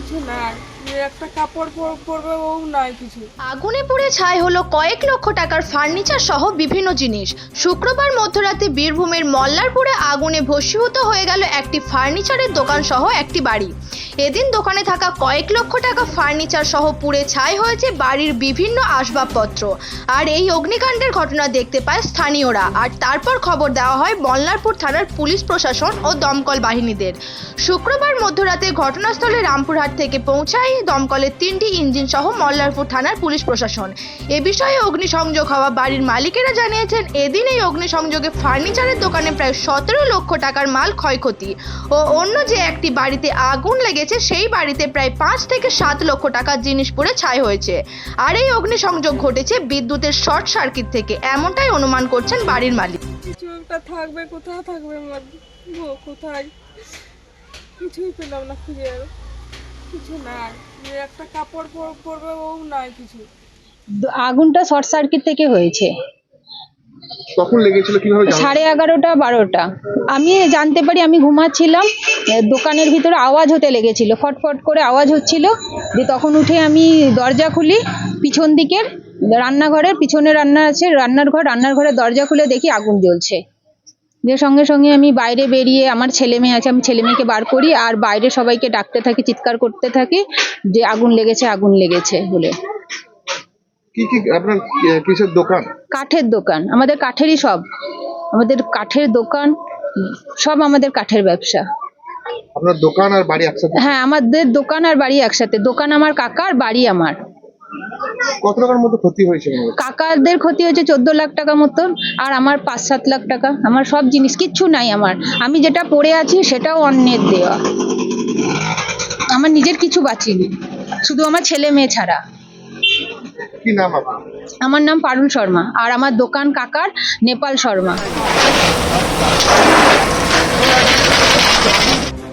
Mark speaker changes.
Speaker 1: কিছু নাই যে
Speaker 2: আগুনে পুড়ে ছাই হলো কয়েক লক্ষ টাকার ফার্নিচার সহ বিভিন্ন জিনিস। শুক্রবার মধ্যরাতে বীরভূমের মল্লারপুরে আগুনে ভস্মীভূত হয়ে গেল একটি ফার্নিচারের দোকান সহ একটি বাড়ি। এদিন দোকানে থাকা কয়েক লক্ষ টাকা ফার্নিচার সহ পুড়ে ছাই হয়েছে বাড়ির বিভিন্ন আসবাবপত্র। আর এই অগ্নিকাণ্ডের ঘটনা দেখতে পায় স্থানীয়রা। আর তারপর খবর দেওয়া হয় মল্লারপুর থানার পুলিশ প্রশাসন ও দমকল বাহিনীদের। শুক্রবার মধ্যরাতে ঘটনাস্থলে রামপুরহাট থেকে পৌঁছায় দমকলের তিনটি ইঞ্জিন সহ মল্লারপুর থানার পুলিশ প্রশাসন। এ বিষয়ে অগ্নিসংযোগ হওয়া বাড়ির মালিকেরা জানিয়েছেন, এদিন এই অগ্নিসংযোগে ফার্নিচারের দোকানে প্রায় সতেরো লক্ষ টাকার মাল ক্ষয়ক্ষতি ও অন্য যে একটি বাড়িতে আগুন লেগেছে, সেই বাড়িতে প্রায় পাঁচ থেকে সাত লক্ষ টাকার জিনিস পুড়ে ছাই হয়েছে। আর এই অগ্নিসংযোগ ঘটেছে বিদ্যুতের শর্ট সার্কিট থেকে, এমনটাই অনুমান করছেন বাড়ির মালিক।
Speaker 1: কিছু একটা থাকবে কোথায় থাকবে কোথায়? কিছুই পেলাম না খুঁজে কিছু নাই। একটা কাপড় পরবে ও নাই কিছু।
Speaker 3: আগুনটা শর্ট সার্কিট থেকে হয়েছে।
Speaker 4: কখন লেগেছিল কীভাবে
Speaker 3: সাড়ে এগারোটা বারোটা। আমি জানতে পারি আমি ঘুমাচ্ছিলাম। দোকানের ভিতরে আওয়াজ হতে লেগেছিল। ফটফট করে আওয়াজ হচ্ছিল যে তখন উঠে আমি দরজা খুলি পিছন দিকের রান্নাঘরের। পিছনে রান্না আছে রান্নার ঘর রান্নার ঘরের দরজা খুলে দেখি আগুন জ্বলছে। যে সঙ্গে সঙ্গে আমি বাইরে বেরিয়ে আমার ছেলে মেয়ে আছে আমি ছেলে মেয়েকে বার করি আর বাইরে সবাইকে ডাকতে থাকি চিৎকার করতে থাকি যে আগুন লেগেছে আগুন লেগেছে বলে।
Speaker 4: কি কি আপনার কিসের দোকান?
Speaker 3: কাঠের দোকান আমাদের কাঠেরই সব। আমাদের কাঠের দোকান সব আমাদের কাঠের ব্যবসা।
Speaker 4: আপনার দোকান আর বাড়ি একসাথে?
Speaker 3: হ্যাঁ আমাদের দোকান আর বাড়ি একসাথে। দোকান আমার কাকার বাড়ি আমার।
Speaker 4: কত টাকার মতো ক্ষতি হয়েছে
Speaker 3: কাকাদের ক্ষতি হয়েছে চোদ্দ লাখ টাকা মতন আর আমার পাঁচ সাত লাখ টাকা। আমার সব জিনিস কিচ্ছু নাই আমার। আমি যেটা পড়ে আছি সেটাও অন্যের দেওয়া। আমার নিজের কিছু বাঁচিনি শুধু আমার ছেলে মেয়ে ছাড়া।
Speaker 4: কি নাম আপনার?
Speaker 3: আমার নাম পারুল শর্মা আর আমার দোকান কাকার নেপাল শর্মা।